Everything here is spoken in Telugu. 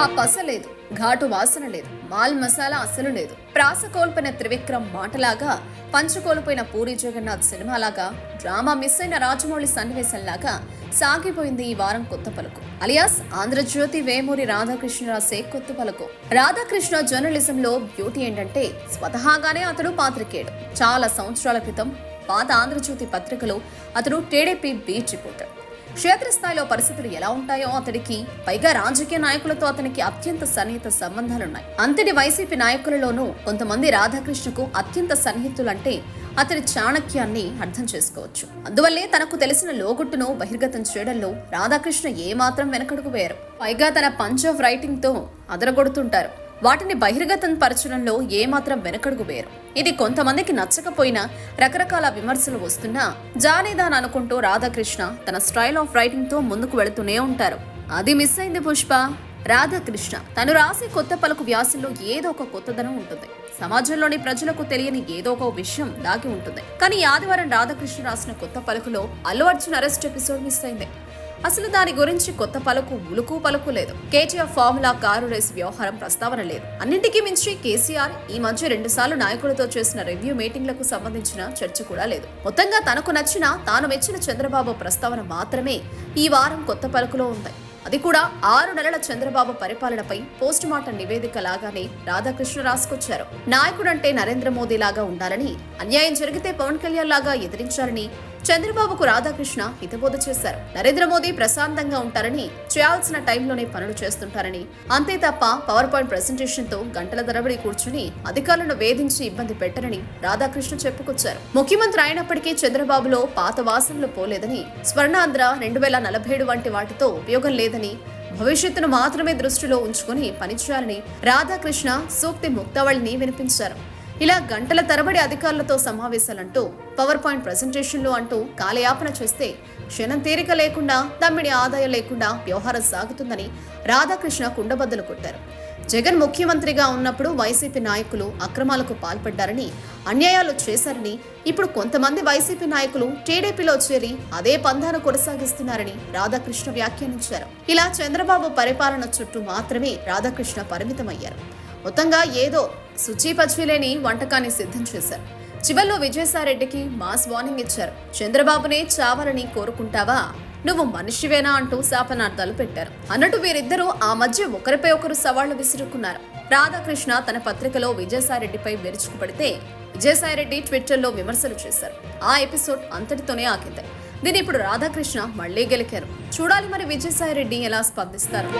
ఆ పస లేదు ఘాటు వాసన లేదు మాల్ మసాలా అసలు లేదు. ప్రాస కోల్పోయిన త్రివిక్రమ్ మాటలాగా పంచుకోల్పోయిన పూరి జగన్నాథ్ సినిమాలాగా డ్రామా మిస్ అయిన రాజమౌళి సన్నివేశంలాగా సాగిపోయింది ఈ వారం కొత్త పలుకు. అలియాస్ ఆంధ్రజ్యోతి వేమూరి రాధాకృష్ణరాసే కొత్త పలుకు. రాధాకృష్ణ జర్నలిజంలో బ్యూటీ ఏంటంటే స్వతహాగానే అతడు పాత్రికేయుడు. చాలా సంవత్సరాల క్రితం పాత ఆంధ్రజ్యోతి పత్రికలో అతడు టీడీపీ బీచ్ రిపోర్టర్. క్షేత్రస్థాయిలో పరిస్థితులు ఎలా ఉంటాయో అతడికి పైగా రాజకీయ నాయకులతో అతనికి అత్యంత సన్నిహిత సంబంధాలున్నాయి. అంతటి వైసీపీ నాయకులలోనూ కొంతమంది రాధాకృష్ణకు అత్యంత సన్నిహితులంటే అతడి చాణక్యాన్ని అర్థం చేసుకోవచ్చు. అందువల్లే తనకు తెలిసిన లోగుట్టును బహిర్గతం చేయడంలో రాధాకృష్ణ ఏమాత్రం వెనకడుగు వేయరు. పైగా తన పంచ్ ఆఫ్ రైటింగ్తో అదరగొడుతుంటారు. వాటిని బహిర్గతం పరచడంలో ఏమాత్రం వెనకడుగు వేయరు ఇది కొంతమందికి నచ్చకపోయినా రకరకాల విమర్శలు వస్తున్నా జానేదాన్ అనుకుంటూ రాధాకృష్ణ తన స్టైల్ ఆఫ్ రైటింగ్తో ముందుకు వెళుతూనే ఉంటారు. అది మిస్ అయింది పుష్ప. రాధాకృష్ణ తను రాసే కొత్త పలుకు వ్యాసుల్లో ఏదో ఒక కొత్తదనం ఉంటుంది. సమాజంలోని ప్రజలకు తెలియని ఏదో ఒక విషయం దాగి ఉంటుంది. కానీ ఆదివారం రాధాకృష్ణ రాసిన కొత్త పలుకులో Allu Arjun arrest episode miss అయింది. అసలు దాని గురించి కొత్త పలుకు ఉలుకు పలుకు లేదు. కేటీఆర్ ఫార్ములా కారు రేస్ వ్యవహారం ప్రస్తావన లేదు. అన్నింటికీ మించి కేసీఆర్ ఈ మధ్య రెండుసార్లు నాయకులతో చేసిన రివ్యూ మీటింగ్లకు సంబంధించిన చర్చ కూడా లేదు. మొత్తంగా తనకు నచ్చిన తాను మెచ్చిన చంద్రబాబు ప్రస్తావన మాత్రమే ఈ వారం కొత్త పలుకులో ఉంది. అది కూడా ఆరు నెలల చంద్రబాబు పరిపాలనపై పోస్ట్ మార్టం నివేదిక లాగానే రాధాకృష్ణ రాసుకొచ్చారు. నాయకుడంటే నరేంద్ర మోదీ లాగా ఉండాలని అన్యాయం జరిగితే పవన్ కళ్యాణ్ లాగా ఎదిరించాలని చంద్రబాబుకు రాధాకృష్ణ హితబోధ చేశారు. నరేంద్ర మోదీ ప్రశాంతంగా ఉంటారని చేయాల్సిన టైంలోనే పనులు చేస్తుంటారని. అంతే తప్ప పవర్ పాయింట్ ప్రెసెంటేషన్తో గంటల తరబడి కూర్చుని అధికారులను వేధించి ఇబ్బంది పెట్టరని రాధాకృష్ణ చెప్పుకొచ్చారు. ముఖ్యమంత్రి అయినప్పటికీ చంద్రబాబులో పాత వాసనలు పోలేదని స్వర్ణాంధ్ర రెండు వేల నలభై ఏడు వంటి వాటితో ఉపయోగం లేదని భవిష్యత్తును మాత్రమే దృష్టిలో ఉంచుకొని పనిచేయాలని రాధాకృష్ణ సూక్తి ముక్తవళిని వినిపించారు. ఇలా గంటల తరబడి అధికారులతో సమావేశాలంటూ పవర్ పాయింట్ ప్రెజెంటేషన్లు అంటూ కాలయాపన చేస్తే క్షణం తీరిక లేకుండా తమ్మిడి ఆదాయం లేకుండా వ్యవహారం సాగుతుందని రాధాకృష్ణ కుండబద్దలు కొట్టారు. జగన్ ముఖ్యమంత్రిగా ఉన్నప్పుడు వైసీపీ నాయకులు అక్రమాలకు పాల్పడ్డారని అన్యాయాలు చేశారని ఇప్పుడు కొంతమంది వైసీపీ నాయకులు టీడీపీలో చేరి అదే పంధాను కొనసాగిస్తున్నారని రాధాకృష్ణ వ్యాఖ్యానించారు. ఇలా చంద్రబాబు పరిపాలన చుట్టూ మాత్రమే రాధాకృష్ణ పరిమితమయ్యారు. మొత్తంగా ఏదో శుచి లేని వంటకాన్ని సిద్ధం చేశారు. చివరిలో విజయసాయిరెడ్డికి మాస్ వార్నింగ్ ఇచ్చారు. చంద్రబాబునే చావాలని కోరుకుంటావా? నువ్వు మనిషివేనా అంటూ శాపనార్థాలు పెట్టారు. అన్నట్టు వీరిద్దరూ ఆ మధ్య ఒకరిపై ఒకరు సవాళ్ళు విసురుకున్నారు. రాధాకృష్ణ తన పత్రికలో విజయసాయిరెడ్డిపై విరుచుకుపడితే విజయసాయిరెడ్డి ట్విట్టర్లో విమర్శలు చేశారు. ఆ ఎపిసోడ్ అంతటితోనే ఆగింది. దీని ఇప్పుడు రాధాకృష్ణ మళ్ళీ గెలికారు. చూడాలి మరి విజయసాయిరెడ్డి ఎలా స్పందిస్తారు.